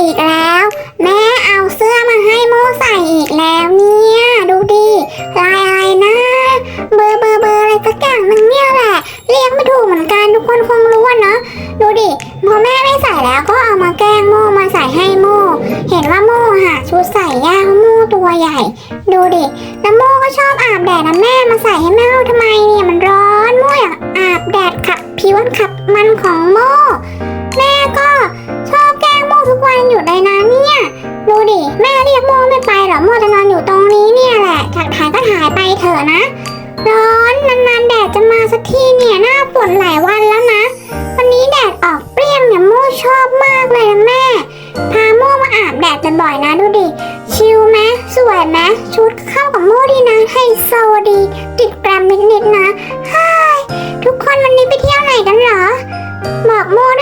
อีกแล้ว แม่เอาเสื้อมาให้โมใส่อีกแล้วเนี่ย ดูดิลายอะไรนะ เบอร์เบอร์เบอร์อะไรสักอย่างนึงเนี่ยแหละ เรียกไม่ถูกเหมือนกันทุกคนคงรู้อะเนาะดูดิพอแม่ไม่ใส่แล้วก็เอามาแกล้งโมมาใส่ให้โมเห็นว่าโมหาชุดใส่ยากโมตัวใหญ่ ดูดิแล้วโมก็ชอบอาบแดดนะแม่มาใส่ให้แม่ทำไมเนี่ยมันร้อนโมอยากอาบแดดขับผิวขับมันของโม เถอะนะ ร้อนนานๆแดดจะมาสักทีเนี่ยหน้าฝนหลายวันแล้วนะ วันนี้แดดออกเปรี้ยงเนี่ยโมชอบมากเลยนะแม่ พาโมมาอาบแดดบ่อยๆนะดูดิ ชิลไหมสวยไหมชุดเข้ากับโมดีนะไฮโซดี ติดแกรมนิดๆนะฮาทุกคนวันนี้ไปเที่ยวไหนกันเหรอ บอกโมด้วย